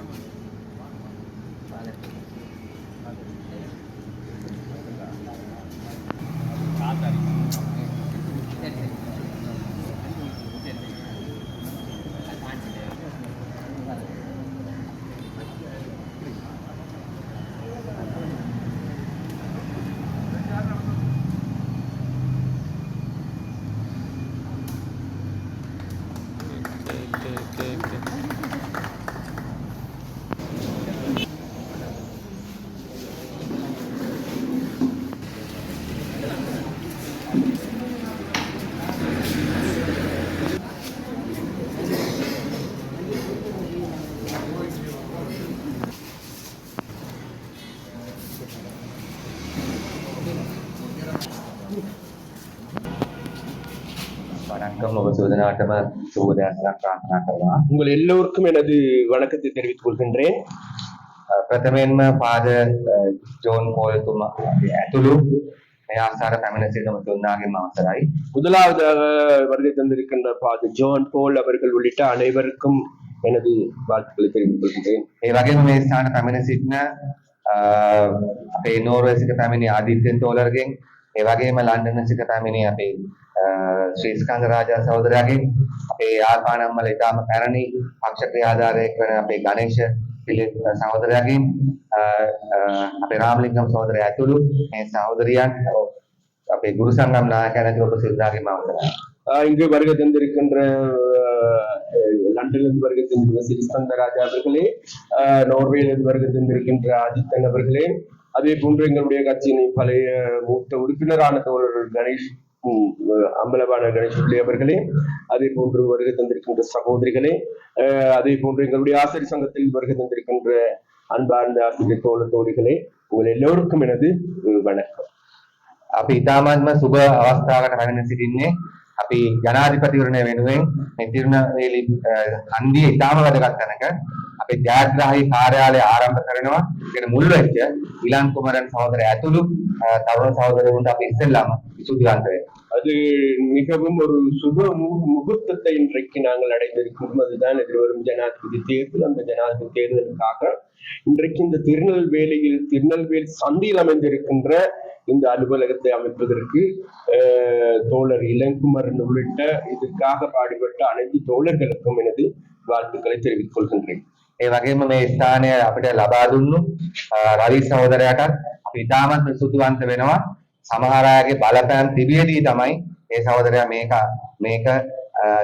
family. வணக்கம் ඔබ සූදනාටම සූදෑසනක් ප්‍රාර්ථනා කරනවා. உங்கள் எல்லோருக்கும் எனது வணக்கத்தை தெரிவித்துக் கொள்கின்றேன் අ, ප්‍රථමයෙන්ම පාද ජෝන් පෝල්තුමා ඇතුළු මේ ආසාර පැමිණ සිටම තුන්නාගෙන් අවසරයි. முதலாவதாக வருகை தந்திருக்கின்ற பாது ஜான் போல் அவர்கள் உள்ளிட்ட அனைவருக்கும் எனது வாழ்த்துக்களை தெரிவித்துக் கொள்கின்றேன் ඒ වගේම මේ ස්ථාන පැමිණ සිටින අ, අපේ නෝර්වේ සිට පැමිණි ආදිත්‍යන් තෝලර්ගෙන් ඒ වගේම ලන්ඩන් සිට පැමිණි අපේ ශ්‍රී ස්කන්ධ රාජා සහෝදරයාගේ අපේ ආකාණම්මල ඉතාම පැරණි පක්ෂ ක්‍රියාධාරයෙක් වන අපේ ගණේෂ පිළිත් සහෝදරයාගෙන් අපේ රාමලිංගම් සහෝදරයා ඇතුළු මේ சகோதரிයන් අපේ குரு සංගම් நாயකයන් ඇතුළු ඔබ සිල්දාගේ මම இங்கு வருகை தந்திருக்கின்ற லண்டனிலிருந்து வருகை தந்திருக்கிற சிறிஸ்கந்த ராஜா அவர்களே நோர்வேலிருந்து வருகை தந்திருக்கின்ற அஜித்தன் அவர்களே அதே போன்று எங்களுடைய கட்சியின் பழைய மூத்த உறுப்பினரான தோழர் கணேஷ் அம்பலவான கணேஷ் பிள்ளை அவர்களே அதே போன்று வருகை தந்திருக்கின்ற சகோதரிகளே அதே போன்று எங்களுடைய ஆசிரியர் சங்கத்தில் வருகை தந்திருக்கின்ற அன்பார்ந்த ஆசிரியர் தோழ தோழிகளே உங்கள் எல்லோருக்கும் எனது வணக்கம். අපි ඉතාමත්ම සුබ අවස්ථාවකට පැමිණ සිටින්නේ අපි ජනාධිපතිවරණය වෙනුවෙන් මේ තිරුණවේලි අ, හන්දියේ ඉතාම වැදගත් තැනක අපේ ජයග්‍රාහී කාර්යාලය ආරම්භ කරනවා. ඒකට මුල් වෙච්ච ඉලන් කුමරන් සහෝදරයා ඇතුළු අ, තරුණ සහෝදරවරුන්ට අපි ඉස්සෙල්ලාම ස්තුතිවන්ත වෙනවා. அது மிகவும் ஒரு சுப மு- முகூர்த்தத்தை இன்றைக்கு நாங்கள் அடைந்திருக்கிறோம் அதுதான் எதிர்வரும் ஜனாதிபதி தேர்தல் அந்த ஜனாதிபதி தேர்தலுக்காக இன்றைக்கு இந்த திருநெல்வேலியில் திருநெல்வேலி சந்தியில் அமைந்திருக்கின்ற இந்த அலுவலகத்தை அமைப்பதற்கு அஹ், தோழர் இளங்குமரன் உள்ளிட்ட இதற்காக பாடுபட்ட அனைத்து தோழர்களுக்கும் எனது வாழ்த்துக்களை தெரிவித்துக் கொள்கின்றேன் ඒ වගේම මේ ස්ථානය අපිට ලබා දුන්නු අ, රවි සහෝදරයාටත් අපි ඉතාමත් ස්තුතිවන්ත වෙනවා. සමහර අයගේ බලපෑම් තිබියදී තමයි මේ සහෝදරයා මේක මේක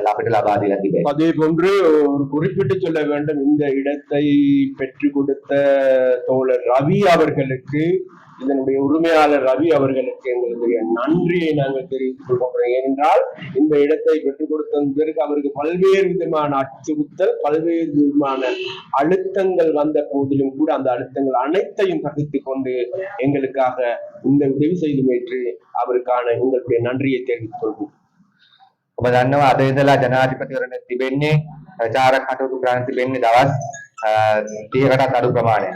லபட்டலாபாதிலிருந்து அதே போன்று ஒரு குறிப்பிட்டு சொல்ல வேண்டும். இந்த இடத்தை பெற்று கொடுத்த தோழர் ரவி அவர்களுக்கு இதனுடைய உரிமையாளர் ரவி அவர்களுக்கு எங்களுடைய நன்றியை நாங்கள் தெரிவித்துக் கொள்கின்றோம். ஏனென்றால் இந்த இடத்தை பெற்றுக் கொடுத்ததற்கு அவருக்கு பல்வேறு விதமான அச்சுறுத்தல் பல்வேறு விதமான அழுத்தங்கள் வந்த போதிலும் கூட அந்த அழுத்தங்கள் அனைத்தையும் தகுத்து கொண்டு எங்களுக்காக இந்த உதவி செய்து மேற்று அவருக்கான எங்களுடைய நன்றியை தெரிவித்துக் கொள்வோம். ඔබ දන්නවා අද ඉඳලා ජනාධිපතිවරණය තිබෙන්නේ ප්‍රචාර කටයුතු කරන්න තිබෙන්නේ දවස් අ, 30කටත් අඩු ප්‍රමාණයක්.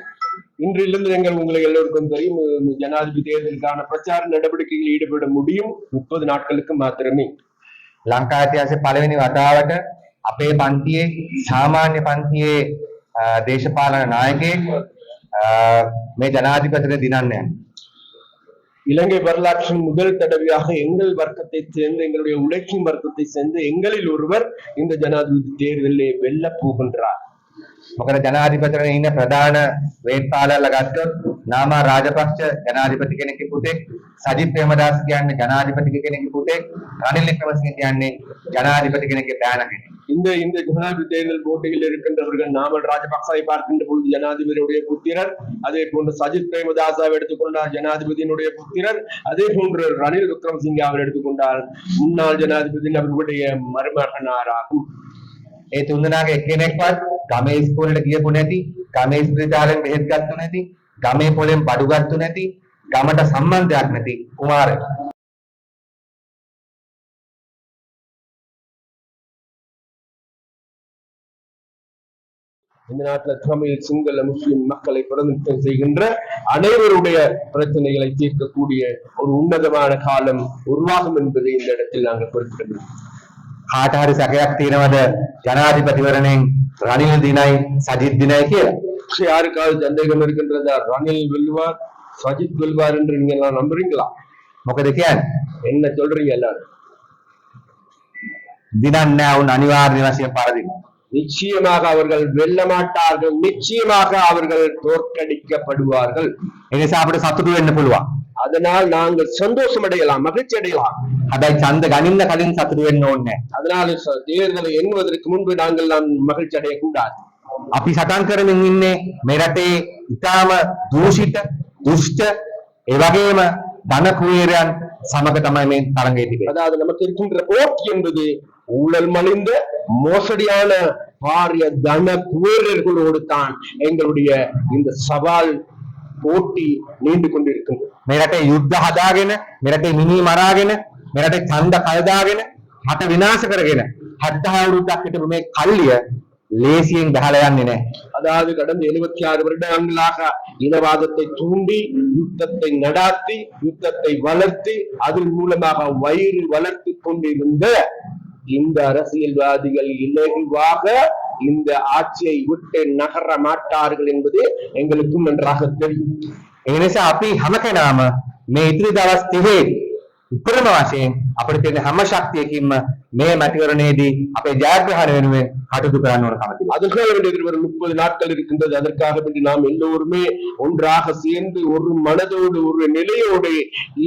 இன்றிலிருந்து எங்கள் உங்களுக்கு எல்லோருக்கும் தெரியும் உம், ஜனாதிபதி தேர்தலுக்கான பிரச்சார நடவடிக்கைகளில் ஈடுபட முடியும் முப்பது நாட்களுக்கு மாத்திரமே ලංකා ඉතිහාසයේ පළවෙනි වතාවට අපේ පන්තියේ සාමාන්‍ය පන්තියේ අ, දේශපාලන නායකයෙක් අ, මේ ජනාධිපතිට දිනන්න යනවා. இலங்கை வரலாற்றின் முதல் தடவையாக எங்கள் வர்க்கத்தை சேர்ந்து எங்களுடைய உழைக்கும் வர்க்கத்தை சேர்ந்து எங்களில் ஒருவர் இந்த ஜனாதிபதி தேர்தலில் வெல்ல போகின்றார் මොකද ජනාධිපතිවරණ ඉන්න ප්‍රධාන වේපාලලා ගත්තොත් නාමා රාජපක්ෂ ජනාධිපති කෙනෙක්ගේ පුතෙක් සජිත් ප්‍රේමදාස කියන්නේ ජනාධිපති කෙනෙක්ගේ පුතෙක් රනිල් වික්‍රමසිංහ කියන්නේ ජනාධිපති කෙනෙක්ගේ පෑන කෙනෙක් இந்த இந்த ஜனாதிபதி தேர்தல் போட்டியில் இருக்கின்றவர்கள் நாமல் ராஜபக்சாவை பார்க்கின்ற பொழுது ஜனாதிபதியுடைய புத்திரர் அதே போன்று சஜித் பிரேமதாசாவை எடுத்துக்கொண்டால் ஜனாதிபதியினுடைய புத்திரர் அதே போன்று ரணில் விக்ரமசிங்கே அவர் எடுத்துக்கொண்டால் முன்னாள் ஜனாதிபதி அவர்களுடைய மருமகனாராகும் ඒ තුන්දෙනාගේ එක්කෙනෙක්වත් ගමේ ඉස්කෝලේට ගියපු නැති, ගමේ ස්පිරිතාලෙන් බෙහෙත් ගත්තු නැති, ගමේ පොලෙන් බඩු ගත්තු නැති, ගමට සම්බන්ධයක් නැති කුමාරයෙක්. இந்த நாட்டுல தமிழ் சிங்கள முஸ்லிம் மக்களை பிரதிநிதித்துவம் செய்கின்ற அனைவருடைய பிரச்சனைகளை தீர்க்கக்கூடிய ஒரு உன்னதமான காலம் உருவாகும் என்பதை இந்த இடத்தில் நாங்கள் குறிப்பிடுகிறோம் කාටහරි සැකයක් තියෙනවද? ජනාධිපතිවරණයෙන් රනිල් දිනයි සජිත් දිනයි யாருக்காவது சந்தேகம் இருக்கின்றதா ரணில் வெல்வார் சஜித் வெல்வார் என்று நீங்க எல்லாம் நம்புறீங்களா? මොකද කියන්නේ? என்ன சொல்றீங்க எல்லாரும்? தினம் නෑ උන් අනිවාර්ය වශයෙන් පරදිනවා. நிச்சயமாக அவர்கள் வெல்ல மாட்டார்கள் நிச்சயமாக அவர்கள் தோற்கடிக்கப்படுவார்கள் ඒ නිසා අපිට සතුටු වෙන්න පුළුවන්. அதனால் நாங்கள் சந்தோஷம் அடையலாம் மகிழ்ச்சி அடையலாம் හැබැයි ඡන්ද ගනින්න කලින් සතුටු වෙන්න ඕනේ නැහැ. அதனால ச- தேர்தலை எண்ணுவதற்கு முன்பு நாங்கள் நாம் மகிழ்ச்சி அடையக்கூடாது අපි සටන් කරමින් ඉන්නේ මේ රටේ ඉතාම දූෂිත, දුෂ්ට, ඒ වගේම ධන කුවේරයන් සමග තමයි මේ තරඟයේ තිබෙන්නේ. அதாவது நமக்கு இருக்கின்ற போட்டி என்பது ஊழல் மலிந்த மோசடியான பாரிய தன குவேரர்களோடு தான் எங்களுடைய இந்த சவால் போட்டி நீண்டு கொண்டிருக்கின்றது මේ රටේ යුද්ධ හදාගෙන මේ රටේ මිනි මරාගෙන මේ රටේ ඡන්ද කල්දාගෙන රට විනාශ කරගෙන 70 අවුරුද්දක් හිටපු මේ කල්ලිය ලේසියෙන් ගහලා යන්නේ නැහැ. அதாவது கடந்த எழுபத்தி ஆறு வருடங்களாக இனவாதத்தை தூண்டி யுத்தத்தை நடாத்தி யுத்தத்தை வளர்த்து அதன் மூலமாக வயிறு வளர்த்து கொண்டிருந்த இந்த அரசியல்வாதிகள் இலகுவாக இந்த ஆட்சியை விட்டு நகர மாட்டார்கள் என்பது எங்களுக்கும் நன்றாக தெரியும் ඒ නිසා අපි හැම කෙනාම මේ ඉදිරි දවස් 30 උපරිම වශයෙන් අපිට තියෙන හැම ශක්තියකින්ම මේ මැතිවරණයේදී අපේ ජයග්‍රහණය වෙනුවෙන් කටයුතු කරන්න ඕන කම තිබෙනවා. அதற்காக வேண்டிய எதிர்வரும் முப்பது நாட்கள் இருக்கின்றது அதற்காக வேண்டி நாம் எல்லோருமே ஒன்றாக சேர்ந்து ஒரு மனதோடு ஒரு நிலையோடு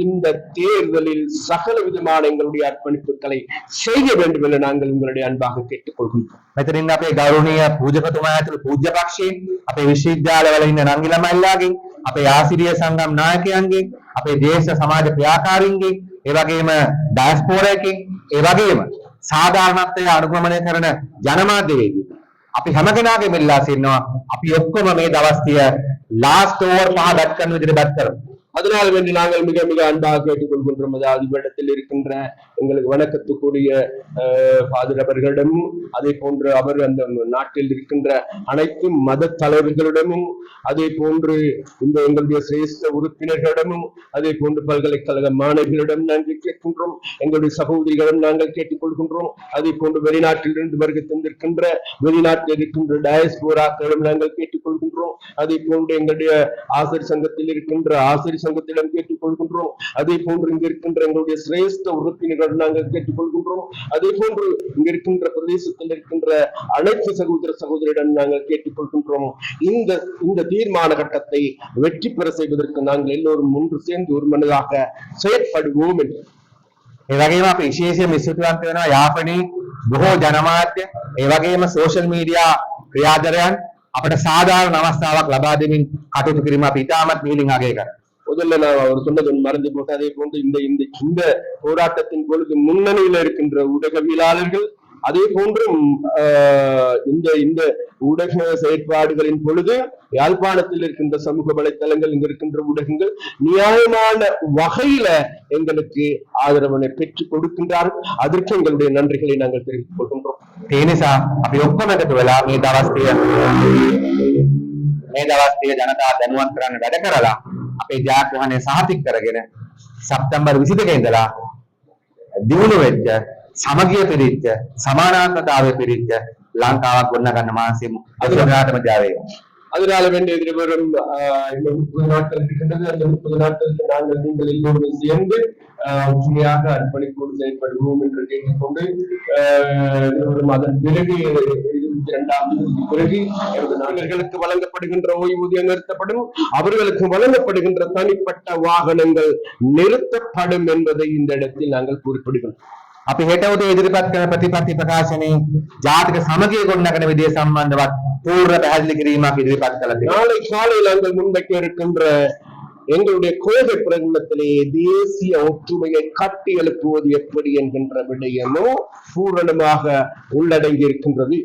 இந்த தேர்தலில் சகல விதமான எங்களுடைய அர்ப்பணிப்புகளை செய்ய வேண்டும் என நாங்கள் உங்களுடைய அன்பாக கேட்டுக்கொள்கின்றோம் මෙතනින් අපේ ගෞරවනීය පූජකතුමා ඇතුළු පූජ්‍ය පක්ෂයෙන් අපේ විශ්වවිද්‍යාලවල ඉන්න නංගි ළමයිලාගෙන් අපේ ආසිරිය සංගම් නායකයන්ගෙන් අපේ දේශ සමාජ ක්‍රියාකාරීන්ගෙන් ඒ වගේම ඩයස්පෝරා එකෙන් ඒ වගේම සාධාරණත්වය අනුගමනය කරන ජනමාධ්‍යවේදී අපි හැම කෙනාගේම ඉල්ලා සිටිනවා අපි ඔක්කොම මේ දවස් ටික ලාස්ට් ඕවර් පහ බැට් කරන විදිහට බැට් කරමු அதனால் வேண்டி நாங்கள் மிக மிக அன்பாக கேட்டுக்கொள்கின்றோம் அதாவது இவ்விடத்தில் இருக்கின்ற எங்களுக்கு வணக்கத்துக்குரிய ஃபாதர் அவர்களிடமும் அதே போன்று அவர் அந்த நாட்டில் இருக்கின்ற அனைத்து மத தலைவர்களிடமும் அதே போன்று இந்த எங்களுடைய சிரேஷ்ட உறுப்பினர்களிடமும் அதே போன்று பல்கலைக்கழக மாணவர்களிடம் நாங்கள் கேட்கின்றோம் எங்களுடைய சகோதரிகளிடம் நாங்கள் கேட்டுக்கொள்கின்றோம் அதே போன்று வெளிநாட்டிலிருந்து வருகை தந்திருக்கின்ற வெளிநாட்டில் இருக்கின்ற டயஸ்போராக்களிடம் நாங்கள் கேட்டுக்கொள்கின்றோம் அதே போன்று எங்களுடைய ஆசிரியர் சங்கத்தில் இருக்கின்ற ஆசிரியர் சங்கத்திடம் கேட்டுக்கொள்கின்றோம் அதே போன்று இங்கு இருக்கின்ற எங்களுடைய சிரேஷ்ட உறுப்பினர்கள் நாங்கள் கேட்டுக்கொள்கின்றோம் அதே போன்று இங்க இருக்கின்ற பிரதேசத்தில் இருக்கின்ற அனைத்து சகோதர சகோதரிடம் நாங்கள் கேட்டுக்கொள்கின்றோம் இந்த இந்த தீர்மான கட்டத்தை வெற்றி பெற செய்வதற்கு நாங்கள் எல்லோரும் ஒன்று சேர்ந்து ஒரு மனதாக செயற்படுவோம் என்று ඒ වගේම අපි විශේෂයෙන් විශ්වවිද්‍යාලන්ත වෙනවා යාපනයේ බොහෝ ජනමාධ්‍ය ඒ වගේම සෝෂල් මීඩියා ක්‍රියාදරයන් අපට සාධාරණ අවස්ථාවක් ලබා දෙමින් කටයුතු කිරීම අපි ඉතාමත් මිහිලින් අගය කරනවා. முதல்ல நான் அவர் சொன்னது மறந்து போட்டு அதே போன்று இந்த இந்த இந்த போராட்டத்தின் பொழுது முன்னணியில இருக்கின்ற ஊடகவியலாளர்கள் அதே போன்று ம், ஆஹ், இந்த இந்த ஊடக செயற்பாடுகளின் பொழுது யாழ்ப்பாணத்தில் இருக்கின்ற சமூக வலைத்தளங்கள் இங்க இருக்கின்ற ஊடகங்கள் நியாயமான வகையில எங்களுக்கு ஆதரவினை பெற்றுக் கொடுக்கின்றார்கள் அதற்கு எங்களுடைய நன்றிகளை நாங்கள் தெரிவித்துக் கொள்கின்றோம் ඒ නිසා අපි ඔක්කොම එකතු වෙලා මේ දවස් ටික මේ දවස් ටික ජනතාව දැනුවත් කරන්න වැඩ කරලා අපේ ජයග්‍රහණය සාතික කරගෙන සැප්තැම්බර් 22 ඉඳලා දිනු වෙච්ච සමගිය පිරිච්ච සමානාත්මතාවය පිරිච්ච ලංකාවක් ගොඩනගන්න මානසික අදුරාටම ජය වේවා. அதனால வேண்டிய எதிர்வரும் ஆஹ், இந்த முப்பது நாட்கள் இருக்கின்றது அந்த முப்பது நாட்களுக்கு நாங்கள் நீங்கள் எல்லோரும் சேர்ந்து ஆஹ், உண்மையாக அர்ப்பணிப்போடு செயல்படுவோம் என்று கேட்டுக்கொண்டு ஆஹ், எதிர்வரும் அதன் பிறகு இருபத்தி இரண்டாம் தேதிக்கு பிறகு எமது நாடுகளுக்கு வழங்கப்படுகின்ற ஓய்வூதியம் நிறுத்தப்படும் அவர்களுக்கு வழங்கப்படுகின்ற தனிப்பட்ட வாகனங்கள் நிறுத்தப்படும் என்பதை இந்த இடத்தில் நாங்கள் குறிப்பிடுகிறோம் අපි හෙට උදේ ඉදිරිපත් කරන ප්‍රතිපත්ති ප්‍රකාශනයේ ජාතික සමගිය ගොඩනගන විදිය සම්බන්ධවත් පූර්ණ පැහැදිලි කිරීමක් ඉදිරිපත් කළා තියෙනවා. நாளை காலை நாங்கள் முன்வைக்க இருக்கின்ற எங்களுடைய கோவை பிரகடனத்திலே தேசிய ஒற்றுமையை கட்டி எழுப்புவது எப்படி என்கின்ற விடயமும் பூரணமாக உள்ளடங்கி இருக்கின்றது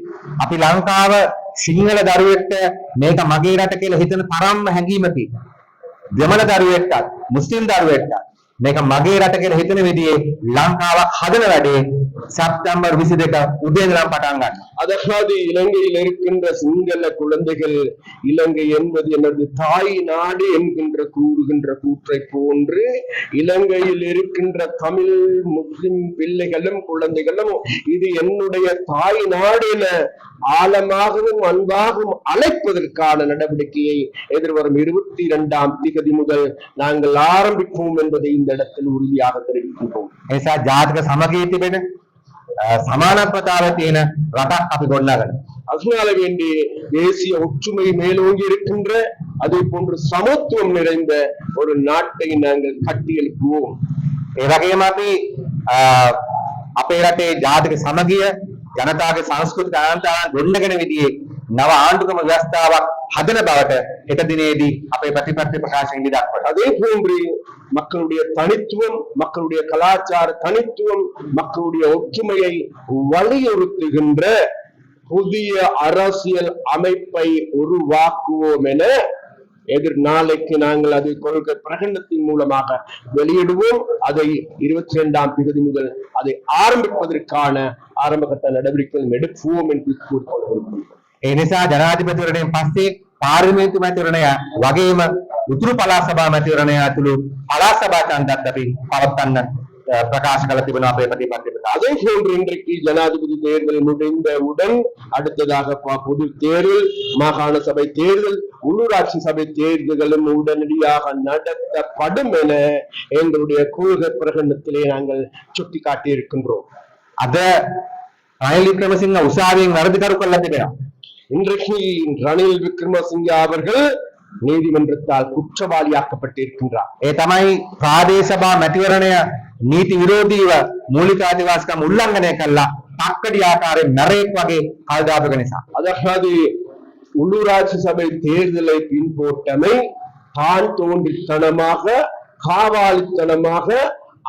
අපි ලංකාව සිංහල දරුවෙක්ට මේක මගේ රට කියලා හිතන තරම්ම හැඟීමකි. දෙමළ දරුවෙක්ටත් මුස්ලිම් දරුවෙක්ටත් මේක මගේ රට කියලා හිතන විදිහේ ලංකාවක් හදන වැඩේ සැප්තැම්බර් 22 උදේ ඉඳලා පටන් ගන්නවා. அதாவது இலங்கையில் இருக்கின்ற சிங்கள குழந்தைகள் இலங்கை என்பது எனது தாய் நாடு என்கின்ற கூறுகின்ற கூற்றை போன்று இலங்கையில் இருக்கின்ற தமிழ் முஸ்லிம் பிள்ளைகளும் குழந்தைகளும் இது என்னுடைய தாய் நாடு என ஆழமாகவும் அன்பாகவும் அழைப்பதற்கான நடவடிக்கையை எதிர்வரும் இருபத்தி இரண்டாம் திகதி முதல் நாங்கள் ஆரம்பிப்போம் என்பதை இந்த இடத்தில் உறுதியாக தெரிவிக்கின்றோம் ஜாதக சமகீர்த்தி ජාතික සමගිය තිබෙන අ, සමානත්වතාවය තියෙන රටක් අපි ගොඩනගනවා. அதனால வேண்டி தேசிய ஒற்றுமை மேலோங்கி இருக்கின்ற அதே போன்று சமத்துவம் நிறைந்த ஒரு நாட்டை நாங்கள் கட்டி எழுப்புவோம் ඒ වගේම අපි අ, අපේ රටේ ජාතික සමගිය ජනතාවගේ සංස්කෘතික අනන්තතාවයන් ගොඩනගෙන විදිහේ නව ආණ්ඩුක්‍රම ව්‍යවස්ථාවක් හදන බවට හෙට දිනේදී අපේ ප්‍රතිපත්ති ප්‍රකාශනයේදී දක්වනවා. அதே போன்று மக்களுடைய தனித்துவம் மக்களுடைய கலாச்சார தனித்துவம் மக்களுடைய ஒற்றுமையை வலியுறுத்துகின்ற புதிய அரசியல் அமைப்பை உருவாக்குவோம் என எதிர் நாளைக்கு நாங்கள் அதை கொள்கை பிரகடனத்தின் மூலமாக வெளியிடுவோம். அதை இருபத்தி இரண்டாம் தேதி முதல் அதை ஆரம்பிப்பதற்கான ஆரம்பகட்ட நடவடிக்கைகள் எடுப்போம் என்று கூறிக்கொள்கிறோம். ඒ නිසා ජනාධිපතිවරණයෙන් පස්සේ පාර්ලිමේන්තු මැතිවරණය වගේම උතුරු පළාත් සභා මැතිවරණය ඇතුළු පළාත් සභා ඡන්දත් අපි පවත්වන්න අ, ප්‍රකාශ කළ තිබෙනවා අපේ ප්‍රතිපත්තියට. அதே போன்று இன்றைக்கு ஜனாதிபதி தேர்தல் முடிந்தவுடன் அடுத்ததாக ப- பொது தேர்தல் மாகாண சபை தேர்தல் உள்ளூராட்சி சபை தேர்தல்களும் உடனடியாக நடத்தப்படும் என எங்களுடைய கொள்கை பிரகடனத்திலே நாங்கள் சுட்டிக்காட்டி இருக்கின்றோம் අද රනිල් වික්‍රමසිංහ උසාවියෙන් වරදිකරු කරලා තිබෙනවා. இன்றைக்கு ரணில் விக்ரமசிங்கே அவர்கள் நீதிமன்றத்தால் குற்றவாளியாக்கப்பட்டிருக்கின்றார் ඒ තමයි ප්‍රාදේශ සභා මැතිවරණය නීති විරෝධීව මූලික අධිවාසිකම් උල්ලංඝනය කළා තක්කඩි ආකාරයෙන් නරේක් වගේ කල්දාපක නිසා. அதாவது உள்ளூராட்சி சபை தேர்தலை பின்போட்டமை தான் தோன்றித்தனமாக காவாலித்தனமாக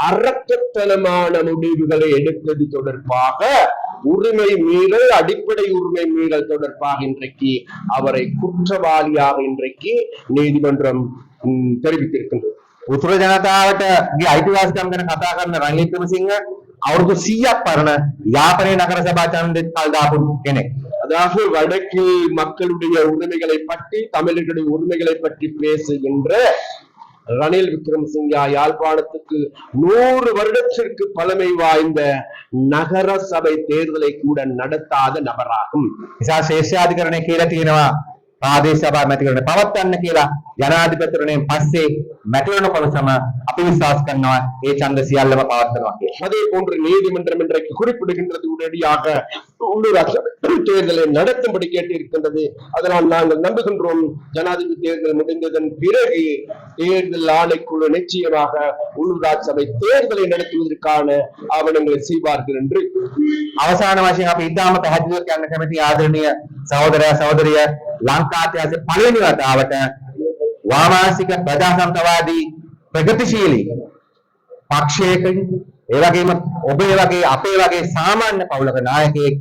அரக்கத்தனமான முடிவுகளை எடுத்தது தொடர்பாக உரிமை மீறல் அடிப்படை உரிமை மீறல் தொடர்பாக இன்றைக்கு அவரை குற்றவாளியாக இன்றைக்கு நீதிமன்றம் ம், தெரிவித்திருக்கின்றது උතුර ජනතාවට ගේ අයිතිවාසිකම් ගැන කතා කරන රනිල් වික්‍රමසිංහ අවුරුදු 100ක් පරණ යාපනයේ නගර සභා ඡන්දෙත් කල්දාපු කෙනෙක්. அதாவது வடக்கில் மக்களுடைய உரிமைகளை பற்றி தமிழர்களுடைய உரிமைகளை பற்றி பேசுகின்ற ரணில் விக்ரமசிங்கா யாழ்ப்பாணத்துக்கு நூறு வருடத்திற்கு பழமை வாய்ந்த நகர சபை தேர்தலை கூட நடத்தாத நபராகும் නිසා ශේෂ්ඨාධිකරණය කියලා තියෙනවා ප්‍රාදේශ සභා මැතිවරණ පවත්වන්න කියලා ජනාධිපතිවරණයෙන් පස්සේ මැතිවරණ කොමසම අපි විශ්වාස කරනවා ඒ ඡන්ද සියල්ලම පවත්වනවා කියලා. அதே போன்று நீதிமன்றம் இன்றைக்கு குறிப்பிடுகின்றது உடனடியாக உள்ளூராட்சி சபை தேர்தலை நடத்தும்படி கேட்டிருக்கின்றது அதனால் நாங்கள் நம்புகின்றோம் ஜனாதிபதி தேர்தல் முடிந்ததன் பிறகு தேர்தல் ஆணைக்குழு நிச்சயமாக உள்ளூராட்சி சபை தேர்தலை நடத்துவதற்கான ஆவணங்களை செய்வார்கள் என்று අවසාන වශයෙන් අපි ඉතාම පැහැදිලිව කියන්න කැමති ආදරණීය සහෝදරයා සහෝදරිය ලංකා ඉතිහාසයේ පළවෙනි වතාවට වාමාංශික ප්‍රජාතන්ත්‍රවාදී ප්‍රගතිශීලී පක්ෂයකින් ඒ වගේම ඔබේ වගේ අපේ වගේ සාමාන්‍ය පවුලක නායකයෙක්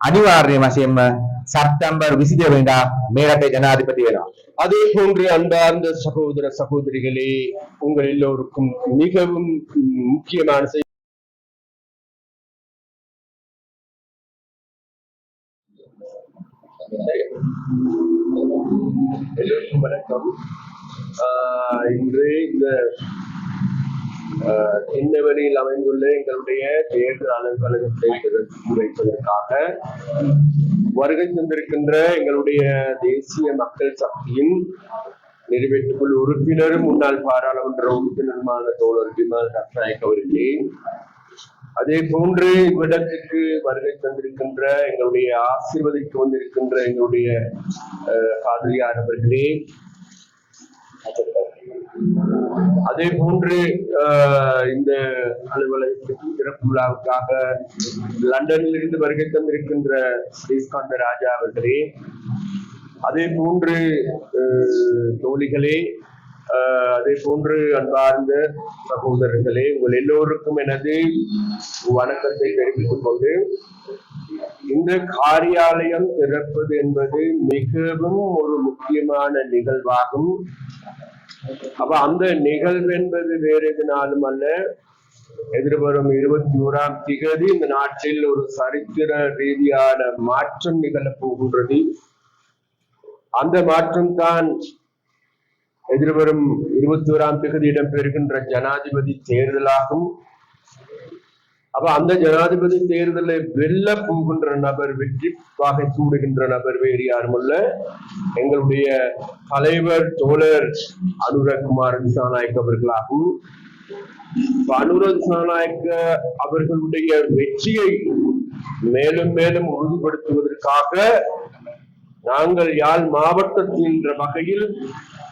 අනිවාර්ය වශයෙන්ම සැප්තැම්බර් 22 වෙනිදා මේ රටේ ජනාධිපති වෙනවා. அதே போன்று அன்பார்ந்த சகோதர சகோதரிகளே உங்கள் எல்லோருக்கும் மிகவும் முக்கியமான எல்லோருக்கும் வணக்கம். ஆஹ் இன்று இந்த சின்னவெளியில் அமைந்துள்ள எங்களுடைய தேர்தல் அலுவலகத்தை வைப்பதற்காக வருகை தந்திருக்கின்ற எங்களுடைய தேசிய மக்கள் சக்தியின் நிறைவேற்றுக்குழு உறுப்பினரும் முன்னாள் பாராளுமன்ற உறுப்பினருமான தோழர் விமல் ரத்நாயக் அவர்களே அதே போன்று இவ்விடத்துக்கு வருகை தந்திருக்கின்ற எங்களுடைய ஆசீர்வதிக்கு வந்திருக்கின்ற எங்களுடைய காதலியார் பாதிரியார் அவர்களே அதே போன்று அஹ், இந்த அலுவலகத்திற்கு சிறப்பு விழாவுக்காக லண்டனில் இருந்து வருகை தந்திருக்கின்ற ஸ்ரீஸ்காந்த ராஜா அவர்களே அதே போன்று அஹ், தோழிகளே அதே போன்று அன்பார்ந்த சகோதரர்களே உங்கள் எல்லோருக்கும் எனது வணக்கத்தை தெரிவித்துக் கொண்டு இந்த காரியாலயம் திறப்பது என்பது மிகவும் ஒரு முக்கியமான நிகழ்வாகும். அப்ப அந்த நிகழ்வு என்பது வேறு எதுனாலும் அல்ல. எதிர்வரும் இருபத்தி ஓராம் திகதி இந்த நாட்டில் ஒரு சரித்திர ரீதியான மாற்றம் நிகழப் போகின்றது. அந்த மாற்றம் தான் எதிர்வரும் இருபத்தி ஓராம் தேதி இடம்பெறுகின்ற ஜனாதிபதி தேர்தலாகும். அப்ப அந்த ஜனாதிபதி தேர்தலை வெல்ல போகின்ற நபர் வெற்றி வாகை சூடுகின்ற நபர் வேறு யாரும் அல்ல. எங்களுடைய தலைவர் தோழர் அனுரகுமார் திசாநாயக் அவர்களாகும். அனுரத் அனுர திசாநாயக்க அவர்களுடைய வெற்றியை மேலும் மேலும் உறுதிப்படுத்துவதற்காக நாங்கள் யாழ் மாவட்டத்தில் என்ற வகையில்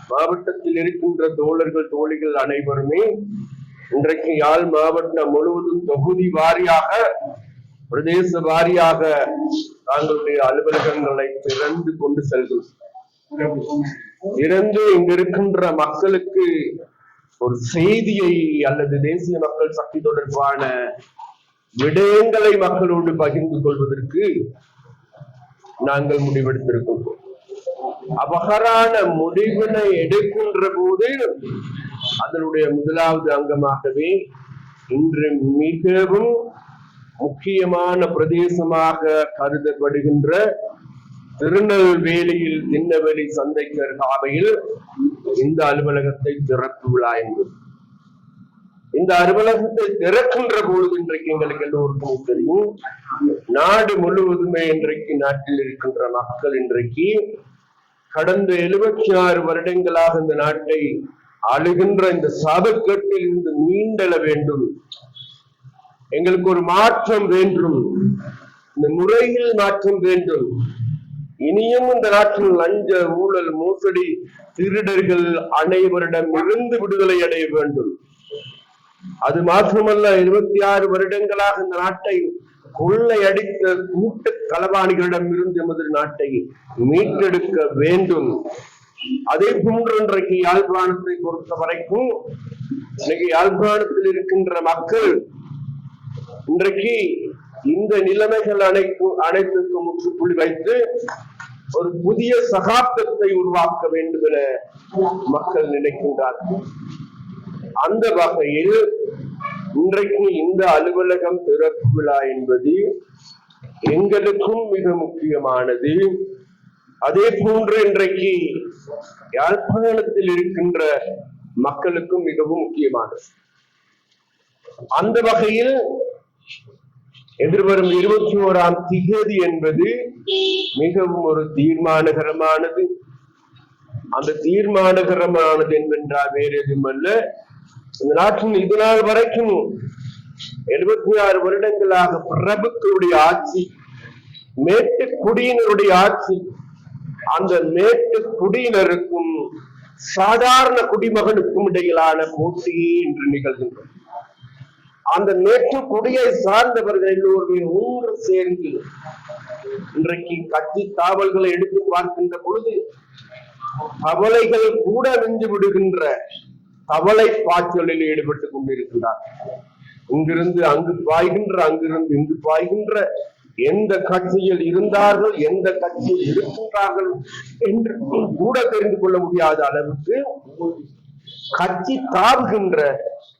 மாவட்டத்தில் இருக்கின்ற தோழர்கள் தோழிகள் அனைவருமே இன்றைக்கு யாழ் மாவட்டம் முழுவதும் தொகுதி வாரியாக பிரதேச வாரியாக நாங்களுடைய அலுவலகங்களை திறந்து கொண்டு செல்கிறோம் இறந்து இங்கிருக்கின்ற மக்களுக்கு ஒரு செய்தியை அல்லது தேசிய மக்கள் சக்தி தொடர்பான விடயங்களை மக்களோடு பகிர்ந்து கொள்வதற்கு நாங்கள் முடிவெடுத்திருக்கின்றோம் அபகரான முடிவினை எடுக்கின்ற போது அதனுடைய முதலாவது அங்கமாகவே இன்று மிகவும் முக்கியமான பிரதேசமாக கருதப்படுகின்ற திருநெல்வேலியில் திண்ணவெளி சந்தைக்கு காவையில் இந்த அலுவலகத்தை திறப்பு விழா என்பது. இந்த அலுவலகத்தை திறக்கின்ற பொழுது இன்றைக்கு எங்களுக்கு எல்லோருக்கும் தெரியும். நாடு முழுவதுமே இன்றைக்கு நாட்டில் இருக்கின்ற மக்கள் இன்றைக்கு கடந்த எழுபத்தி ஆறு வருடங்களாக இந்த நாட்டை அழுகின்ற இந்த சாபக்கட்டில் இருந்து மீண்டெழ வேண்டும். எங்களுக்கு ஒரு மாற்றம் வேண்டும். இந்த முறையில் மாற்றம் வேண்டும். இனியும் இந்த நாட்டில் லஞ்ச ஊழல் மோசடி திருடர்கள் அனைவரிடம் இருந்து விடுதலை அடைய வேண்டும். அது மாத்திரமல்ல இருபத்தி ஆறு வருடங்களாக இந்த நாட்டை கொள்ளையடித்த கூட்டு களவாணிகளிடம் இருந்து எமது நாட்டை மீட்டெடுக்க வேண்டும். அதே போன்று இன்றைக்கு யாழ்ப்பாணத்தை பொறுத்த வரைக்கும் இன்னைக்கு யாழ்ப்பாணத்தில் இருக்கின்ற மக்கள் இன்றைக்கு இந்த நிலைமைகள் அனைத்தும் அனைத்துக்கும் முற்றுப்புள்ளி வைத்து ஒரு புதிய சகாப்தத்தை உருவாக்க வேண்டும் என மக்கள் நினைக்கின்றார்கள். அந்த வகையில் இன்றைக்கு இந்த அலுவலகம் திறப்பு விழா என்பது எங்களுக்கும் மிக முக்கியமானது. அதே போன்று இன்றைக்கு யாழ்ப்பாணத்தில் இருக்கின்ற மக்களுக்கும் மிகவும் முக்கியமானது. அந்த வகையில் எதிர்வரும் இருபத்தி ஓராம் திகதி என்பது மிகவும் ஒரு தீர்மானகரமானது. அந்த தீர்மானகரமானது என்றால் வேறு எதுவுமல்ல இந்த நாட்டின் இது நாள் வரைக்கும் எழுபத்தி ஆறு வருடங்களாக பிரபுக்களுடைய ஆட்சி மேட்டு குடியினருடைய ஆட்சி அந்த மேட்டு குடியினருக்கும் சாதாரண குடிமகனுக்கும் இடையிலான போட்டியே இன்று நிகழ்கின்றது. அந்த மேட்டு குடியை சார்ந்தவர்கள் எல்லோருமே ஒன்று சேர்ந்து இன்றைக்கு கட்சி தாவல்களை எடுத்து பார்க்கின்ற பொழுது கவலைகள் கூட நின்று விடுகின்ற கவலை பாய்ச்சலில் ஈடுபட்டுக் கொண்டிருக்கிறார் இங்கிருந்து அங்கு பாய்கின்ற அங்கிருந்து இங்கு பாய்கின்ற எந்த கட்சியில் இருந்தார்கள் எந்த கட்சியில் இருக்கின்றார்கள் என்று கூட தெரிந்து கொள்ள முடியாத அளவுக்கு கட்சி தாவுகின்ற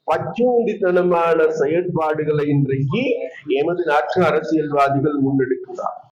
பச்சோந்தித்தனமான செயற்பாடுகளை இன்றைக்கு எமது நாட்டு அரசியல்வாதிகள் முன்னெடுக்கிறார்